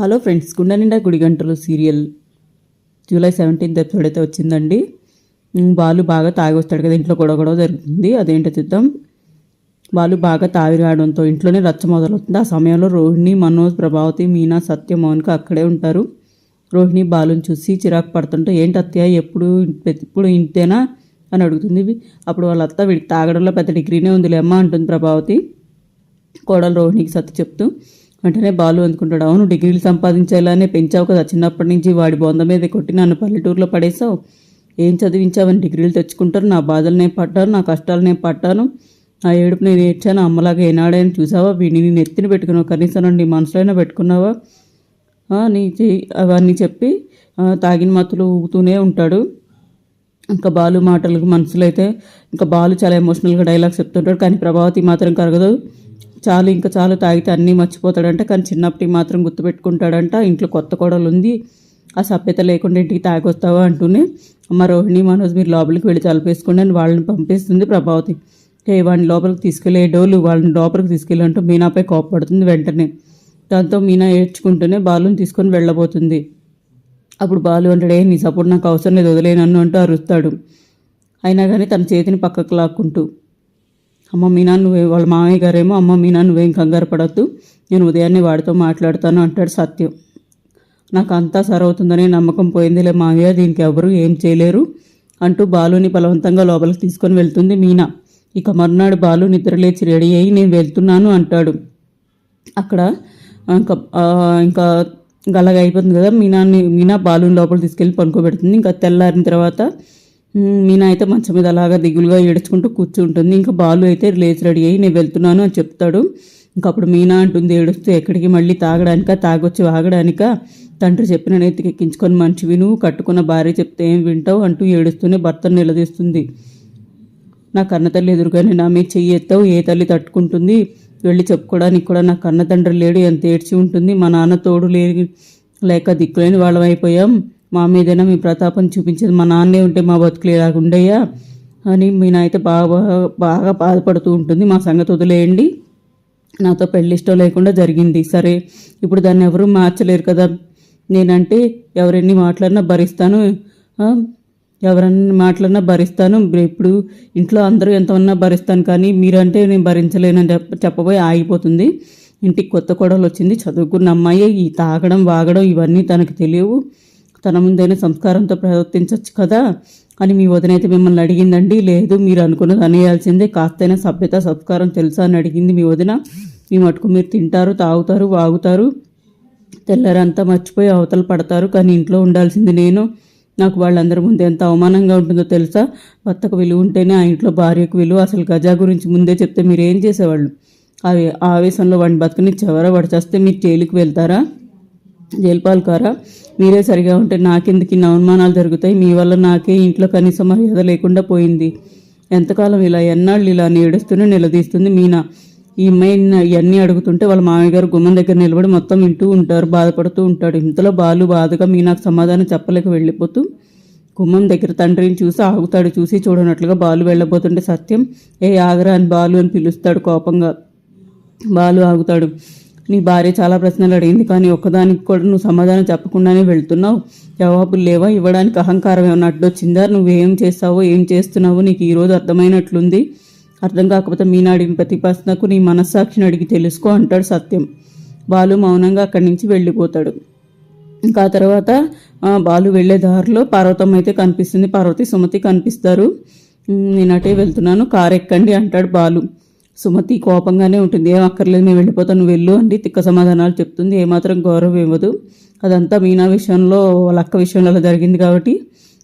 Hello friends గుండె నిండా గుడి గంటలు సీరియల్. జూలై సెవెంటీన్త్ ఎపిసోడ్ అయితే వచ్చిందండి. బాలు బాగా తాగి వస్తాడు కదా ఇంట్లో గొడవ గొడవ జరుగుతుంది. అదేంటో చూద్దాం. బాలు బాగా తావి రావడంతో ఇంట్లోనే రచ్చ మొదలవుతుంది. ఆ సమయంలో రోహిణి మనోజ్ ప్రభావతి మీనా సత్య మౌనిక అక్కడే ఉంటారు. రోహిణి బాలుని చూసి చిరాకు పడుతుంటే ఏంటి అత్తయ్య ఎప్పుడు ఎప్పుడు ఇంతేనా? అని అడుగుతుంది. అప్పుడు వాళ్ళ అత్త వీడికి తాగడంలో పెద్ద డిగ్రీనే ఉందిలే అమ్మ అంటుంది ప్రభావతి. కోడలు రోహిణికి సత్తి చెప్తూ వెంటనే బాలు అందుకుంటాడు. అవును డిగ్రీలు సంపాదించేలానే పెంచావు కదా. చిన్నప్పటి నుంచి వాడి బొంద మీద కొట్టి నన్ను పల్లెటూరులో పడేసావు ఏం చదివించావని డిగ్రీలు తెచ్చుకుంటారు. నా బాధలు నేను పడ్డాను నా కష్టాలు నేను పడ్డాను. నా ఏడుపు నేను ఏడ్చాను. అమ్మలాగా ఏనాడని చూసావా? వీడిని నేను ఎత్తిన పెట్టుకున్నావు? కనీసం నీ మనసులోనే పెట్టుకున్నావా? నీ అవన్నీ చెప్పి తాగిన మత్తులు ఊగుతూనే ఉంటాడు. ఇంకా బాలు మాటలకు మనసులో అయితే ఇంకా బాలు చాలా ఎమోషనల్గా డైలాగ్స్ చెప్తుంటాడు. కానీ ప్రభావతి మాత్రం కరగదు. చాలు ఇంకా చాలు తాగితే అన్నీ మర్చిపోతాడంట కానీ చిన్నప్పటి మాత్రం గుర్తుపెట్టుకుంటాడంట ఇంట్లో కొత్త కోడలు ఉంది ఆ సభ్యత లేకుండా ఇంటికి తాగొస్తావా అంటూనే అమ్మ రోహిణి మనోజ్ మీరు లోపలికి వెళ్ళి చలిపేసుకోండి అని వాళ్ళని పంపిస్తుంది ప్రభావతి. ఏ వాడిని లోపలికి తీసుకెళ్ళే డోలు వాళ్ళని లోపలికి తీసుకెళ్ళంటూ మీనాపై కోపపడుతుంది వెంటనే. దాంతో మీనా ఏడ్చుకుంటూనే బాలుని తీసుకొని వెళ్ళబోతుంది. అప్పుడు బాలు అంటాడే నీ సపోర్ట్ నాకు అవసరం లేదు వదిలేనన్ను అంటూ అరుస్తాడు. అయినా కానీ తన చేతిని పక్కకు లాక్కుంటూ అమ్మ మీనా నువ్వే వాళ్ళ మామయ్య గారేమో అమ్మ మీనా నువ్వేం కంగారు పడద్దు నేను ఉదయాన్నే వాడితో మాట్లాడతాను అంటాడు సత్యం. నాకు అంతా సరవుతుందనే నమ్మకం పోయిందిలే మావయ్య దీనికి ఎవరు ఏం చేయలేరు అంటూ బాలుని బలవంతంగా లోపలికి తీసుకొని వెళ్తుంది మీనా. ఇక మర్నాడు బాలు నిద్రలేచి రెడీ అయ్యి నేను వెళ్తున్నాను అంటాడు. అక్కడ ఇంకా ఇంకా గలగా అయిపోతుంది కదా మీనాని మీనా బాలుని లోపల తీసుకెళ్ళి పనుకోబెడుతుంది ఇంకా తెల్లారిన తర్వాత మీనా అయితే మంచం మీద అలాగా దిగులుగా ఏడుచుకుంటూ కూర్చుంటుంది. ఇంకా బాలు అయితే లేచి రెడీ అయ్యి నేను వెళ్తున్నాను అని చెప్తాడు. ఇంకా అప్పుడు మీనా అంటుంది ఏడుస్తూ ఎక్కడికి మళ్ళీ తాగడానిక తాగొచ్చి వాగడానిక? తండ్రి చెప్పిన నెత్తికి ఎక్కించుకొని మంచి విను కట్టుకున్న భార్య చెప్తే ఏం వింటావు? అంటూ ఏడుస్తూనే భర్తను నిలదీస్తుంది. నా కన్న తల్లి ఎదురుగానే నా మీద చెయ్యి ఎత్తావు ఏ తల్లి తట్టుకుంటుంది? వెళ్ళి చెప్పుకోవడానికి కూడా నా కన్న తండ్రి లేడు ఎంత ఏడ్చి ఉంటుంది? మా నాన్న తోడు లేని లేక దిక్కులేని వాళ్ళం అయిపోయాం. మా మీదైనా మీ ప్రతాపం చూపించేది. మా నాన్నే ఉంటే మా బతుకులు ఇలాగుండయ్యా అని మీన అయితే బాగా బాగా బాధపడుతూ ఉంటుంది. మా సంగతి వదిలేయండి. నాతో పెళ్ళి ఇష్టం లేకుండా జరిగింది. సరే ఇప్పుడు దాన్ని ఎవరూ మార్చలేరు కదా. నేనంటే ఎవరెన్ని మాట్లాడినా భరిస్తాను. ఎవరన్నా మాట్లాడినా భరిస్తాను. ఇప్పుడు ఇంట్లో అందరూ ఎంతమన్నా భరిస్తాను కానీ మీరంటే నేను భరించలేనని చెప్ప చెప్పబోయి ఆగిపోతుంది. ఇంటికి కొత్త కోడలు వచ్చింది. చదువుకున్న అమ్మాయి. ఈ తాగడం వాగడం ఇవన్నీ తనకు తెలియవు. తన ముందైనా సంస్కారంతో ప్రవర్తించవచ్చు కదా అని మీ వదినైతే మిమ్మల్ని అడిగిందండి. లేదు మీరు అనుకున్నది అనేయాల్సిందే. కాస్తైనా సభ్యత సంస్కారం తెలుసా అని అడిగింది మీ వదిన. మీ మటుకు మీరు తింటారు తాగుతారు వాగుతారు. తెల్లరంతా మర్చిపోయి అవతల పడతారు. కానీ ఇంట్లో ఉండాల్సింది నేను. నాకు వాళ్ళందరి ముందు ఎంత అవమానంగా ఉంటుందో తెలుసా? భర్తకు విలువ ఉంటేనే ఆ ఇంట్లో భార్యకు విలువ. అసలు గజా గురించి ముందే చెప్తే మీరు ఏం చేసేవాళ్ళు? అవి ఆవేశంలో వాడిని బతుకునిచ్చేవారా? వాడు చేస్తే మీరు జైలుకి వెళ్తారా? జైల్పాల్ కారా మీరే సరిగా ఉంటే నాకెందుకు ఇన్ని అవమానాలు జరుగుతాయి? మీ వల్ల నాకే ఇంట్లో కనీస మర్యాద లేకుండా పోయింది. ఎంతకాలం ఇలా ఎన్నాళ్ళు ఇలా ఏడుస్తూనే నిలదీస్తుంది మీనా? ఈ అమ్మాయి ఇవన్నీ అడుగుతుంటే వాళ్ళ మామయ్య గారు గుమ్మం దగ్గర నిలబడి మొత్తం వింటూ ఉంటారు బాధపడుతూ ఉంటాడు. ఇంతలో బాలు బాధగా మీనాకు సమాధానం చెప్పలేక వెళ్ళిపోతూ గుమ్మం దగ్గర తండ్రిని చూసి ఆగుతాడు చూసి చూడనట్లుగా బాలు వెళ్ళబోతుంటే సత్యం ఏ ఆగరా అని బాలు అని పిలుస్తాడు కోపంగా. బాలు ఆగుతాడు. నీ భార్య చాలా ప్రశ్నలు అడిగింది కానీ ఒక్కదానికి కూడా నువ్వు సమాధానం చెప్పకుండానే వెళ్తున్నావు. జవాబులు లేవా? ఇవ్వడానికి అహంకారం ఏమన్నా అడ్డొచ్చిందా? నువ్వేం చేస్తావో ఏం చేస్తున్నావో నీకు ఈరోజు అర్థమైనట్లుంది. అర్థం కాకపోతే మీనా ప్రతి ప్రశ్నకు నీ మనస్సాక్షిని అడిగి తెలుసుకో అంటాడు సత్యం. బాలు మౌనంగా అక్కడి నుంచి వెళ్ళిపోతాడు. ఇంకా ఆ తర్వాత బాలు వెళ్ళే దారిలో పార్వతమ్మ అయితే కనిపిస్తుంది. పార్వతి సుమతి కనిపిస్తారు. నేనటే నేను వెళ్తున్నాను. కారు ఎక్కండి అంటాడు బాలు. సుమతి కోపంగానే ఉంటుంది. ఏం అక్కర్లేదు నేను వెళ్ళిపోతాను. వెళ్ళు అండి తిక్క సమాధానాలు చెప్తుంది. ఏమాత్రం గౌరవం ఇవ్వదు. అదంతా మీనా విషయంలో వాళ్ళ అక్క విషయంలో అలా జరిగింది కాబట్టి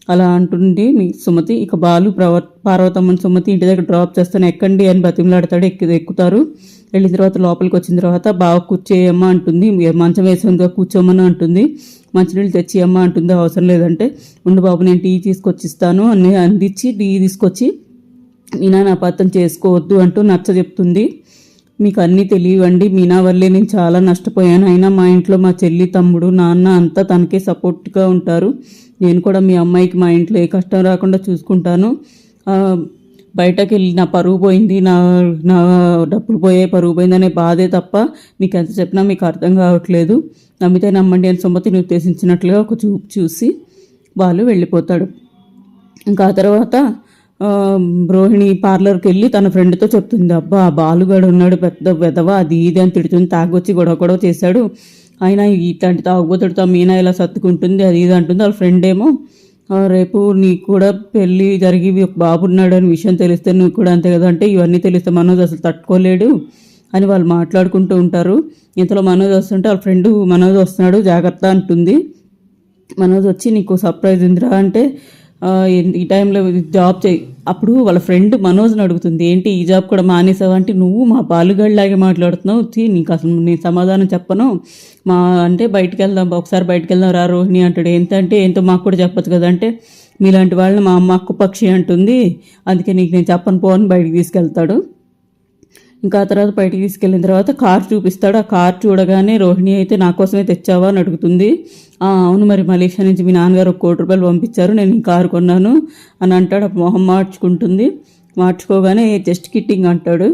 అలా అంటుంది మీ సుమతి. ఇక బాలు ప్రవ పార్వతమ్మని సుమతి ఇంటి దగ్గర డ్రాప్ చేస్తాను. ఎక్కండి అని బతిమలాడతాడు. ఎక్కి ఎక్కుతారు. వెళ్ళిన తర్వాత లోపలికి వచ్చిన తర్వాత బాగా కూర్చేయమ్మ అంటుంది. మంచం వేసంగా కూర్చోమని అంటుంది. మంచినీళ్ళు తెచ్చి అమ్మ అంటుంది. అవసరం లేదంటే ఉండు బాబు నేను టీ తీసుకొచ్చి ఇస్తాను అని అందించి టీ తీసుకొచ్చి మీనా అపార్థం చేసుకోవద్దు అంటూ నచ్చ చెప్తుంది. మీకు అన్నీ తెలియవండి. మీనా వల్లే నేను చాలా నష్టపోయాను. అయినా మా ఇంట్లో మా చెల్లి తమ్ముడు నాన్న అంతా తనకే సపోర్ట్గా ఉంటారు. నేను కూడా మీ అమ్మాయికి మా ఇంట్లో ఏ కష్టం రాకుండా చూసుకుంటాను. బయటకు వెళ్ళి నా పరువు పోయింది. నా నా డబ్బులు పోయే పరువు పోయిందనే బాధే తప్ప మీకు ఎంత చెప్పినా మీకు అర్థం కావట్లేదు. నమ్మితే నమ్మండి అని సుమతిని ఉద్దేశించినట్లుగా ఒక చూపు చూసి వాళ్ళు వెళ్ళిపోతాడు. ఇంకా ఆ తర్వాత రోహిణి పార్లర్కి వెళ్ళి తన ఫ్రెండ్తో చెప్తుంది అబ్బా బాలుగాడు ఉన్నాడు పెద్ద వెదవ అది ఇది అని తిడుతుంది తాగొచ్చి గొడవ గొడవ చేశాడు. ఆయన ఇట్లాంటి తాగుబోతుడితో మీనా ఇలా సత్తుకుంటుంది అది ఇది అంటుంది వాళ్ళ ఫ్రెండ్ ఏమో రేపు నీకు కూడా పెళ్ళి జరిగి ఒక బాబు ఉన్నాడు అని విషయం తెలిస్తే నువ్వు కూడా అంతే కదా అంటే ఇవన్నీ తెలిస్తే మనోజ్ అసలు తట్టుకోలేడు అని వాళ్ళు మాట్లాడుకుంటూ ఉంటారు. ఇంతలో మనోజ్ వస్తుంటే వాళ్ళ ఫ్రెండ్ మనోజ్ వస్తున్నాడు జాగ్రత్త అంటుంది. మనోజ్ వచ్చి నీకు సర్ప్రైజ్ ఉందిరా అంటే ఈ టైంలో జాబ్ చేయి. అప్పుడు వాళ్ళ ఫ్రెండ్ మనోజ్ని అడుగుతుంది ఏంటి ఈ జాబ్ కూడా మానేసావు? అంటే నువ్వు మా బాలుగాడిలాగే మాట్లాడుతున్నావు. తీ నీకు అసలు నేను సమాధానం చెప్పను. మా అంటే బయటికి వెళ్దాం ఒకసారి బయటికి వెళ్దాం రా రోహిణి అంటాడు. ఏంటంటే ఏంటో మాకు కూడా చెప్పొచ్చు కదా. అంటే మీలాంటి వాళ్ళని మా అమ్మ అక్కు పక్షి అంటుంది. అందుకే నీకు నేను చెప్పను పోని బయటికి తీసుకెళ్తాడు. ఇంకా ఆ తర్వాత బయటికి తీసుకెళ్ళిన తర్వాత కార్ చూపిస్తాడు. ఆ కార్ చూడగానే రోహిణి అయితే నా కోసమే తెచ్చావా? అని అడుగుతుంది. అవును మరి మలేషియా నుంచి మీ నాన్నగారు ఒక కోటి రూపాయలు పంపించారు నేను ఈ కారు కొన్నాను అని అంటాడు. అప్పుడు మొహం మార్చుకుంటుంది. మార్చుకోగానే జస్ట్ కిట్టింగ్ అంటాడు.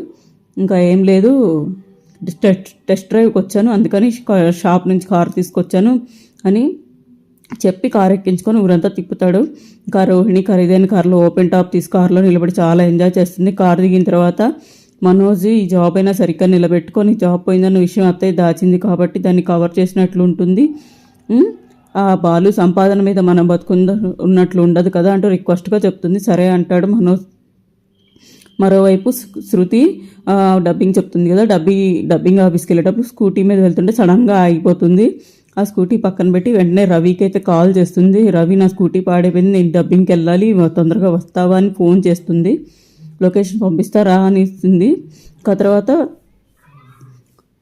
ఇంకా ఏం లేదు. టెస్ట్ టెస్ట్ డ్రైవ్కి వచ్చాను అందుకని షాప్ నుంచి కారు తీసుకొచ్చాను అని చెప్పి కారు ఎక్కించుకొని ఊరంతా తిప్పుతాడు. ఇంకా రోహిణి ఖరీదైన కారులో ఓపెన్ టాప్ తీసి కారులో నిలబడి చాలా ఎంజాయ్ చేస్తుంది. కారు దిగిన తర్వాత మనోజ్ ఈ జాబ్ అయినా సరిగ్గా నిలబెట్టుకొని జాబ్ పోయిందన్న విషయం అత్తయ్య దాచింది కాబట్టి దాన్ని కవర్ చేసినట్లు ఉంటుంది. ఆ బాలు సంపాదన మీద మనం బతుకుంద ఉన్నట్లు ఉండదు కదా అంటూ రిక్వెస్ట్గా చెప్తుంది. సరే అంటాడు మనోజ్. మరోవైపు శృతి డబ్బింగ్ చెప్తుంది కదా డబ్బి డబ్బింగ్ ఆఫీస్కి వెళ్ళేటప్పుడు స్కూటీ మీద వెళ్తుంటే సడన్గా ఆగిపోతుంది. ఆ స్కూటీ పక్కన పెట్టి వెంటనే రవికి అయితే కాల్ చేస్తుంది. రవి నా స్కూటీ పాడైపోయింది నేను డబ్బింగ్కి వెళ్ళాలి తొందరగా వస్తావా అని ఫోన్ చేస్తుంది. లొకేషన్ పంపిస్తారా అని ఇస్తుంది తర్వాత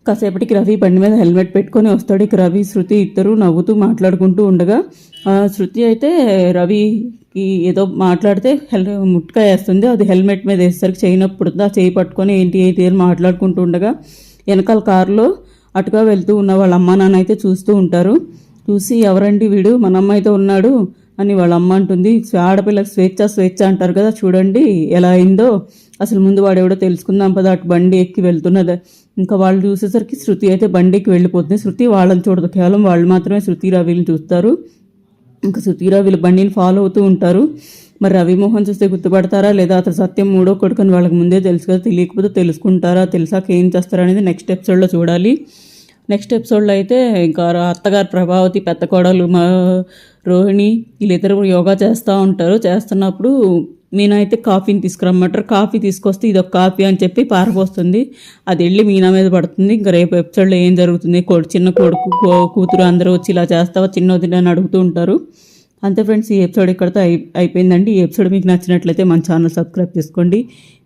కాసేపటికి రవి బండి మీద హెల్మెట్ పెట్టుకొని వస్తాడు. ఇక రవి శృతి ఇద్దరు నవ్వుతూ మాట్లాడుకుంటూ ఉండగా ఆ, శృతి అయితే రవికి ఏదో మాట్లాడితే హెల్ ముట్కా వేస్తుంది. అది హెల్మెట్ మీద వేసేసరికి చేయనప్పుడు ఆ చేయి పట్టుకొని ఏంటి ఏంటి అని మాట్లాడుకుంటూ ఉండగా వెనకాల కారులో అటుగా వెళ్తూ ఉన్న వాళ్ళ అమ్మ నాన్న అయితే చూస్తూ ఉంటారు. చూసి ఎవరండి వీడు? మన అమ్మాయితో ఉన్నాడు. అని వాళ్ళ అమ్మ అంటుంది. ఆడపిల్లకి స్వేచ్ఛ స్వేచ్ఛ అంటారు కదా చూడండి ఎలా అయిందో. అసలు ముందు వాడెవడో తెలుసుకుందాం పద అటు బండి ఎక్కి వెళ్తున్నది. ఇంకా వాళ్ళు చూసేసరికి శృతి అయితే బండికి వెళ్ళిపోతుంది. శృతి వాళ్ళని చూడదు. కేవలం వాళ్ళు మాత్రమే శృతి రవిని చూస్తారు. ఇంకా శృతి రవిలు బండిని ఫాలో అవుతూ ఉంటారు. మరి రవిమోహన్ చూస్తే గుర్తుపడతారా? లేదా అతను సత్యం మూడో కొడుకుని వాళ్ళకి ముందే తెలుసు కదా తెలియకపోతే తెలుసుకుంటారా? తెలిసాక ఏం చేస్తారా అనేది నెక్స్ట్ ఎపిసోడ్లో చూడాలి. నెక్స్ట్ ఎపిసోడ్లో అయితే ఇంకా అత్తగారు ప్రభావతి పెద్ద కోడలు మా రోహిణి వీళ్ళిద్దరు యోగా చేస్తూ ఉంటారు. చేస్తున్నప్పుడు మీనా అయితే కాఫీని తీసుకురమ్మంటారు. కాఫీ తీసుకొస్తే ఇది ఒక కాఫీ అని చెప్పి పారపోస్తుంది అది వెళ్ళి మీనా మీద పడుతుంది. ఇంకా రేపు ఎపిసోడ్లో ఏం జరుగుతుంది? కొడు చిన్న కొడుకు కూతురు అందరూ వచ్చి ఇలా చేస్తావా? చిన్న అని అడుగుతూ ఉంటారు. అంతే ఫ్రెండ్స్ ఈ ఎపిసోడ్ ఇక్కడితో అయి అయిపోయిందండి. ఈ ఎపిసోడ్ మీకు నచ్చినట్లయితే మన ఛానల్ సబ్స్క్రైబ్ చేసుకోండి.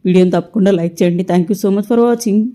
వీడియోని తప్పకుండా లైక్ చేయండి. Thank you so much for watching.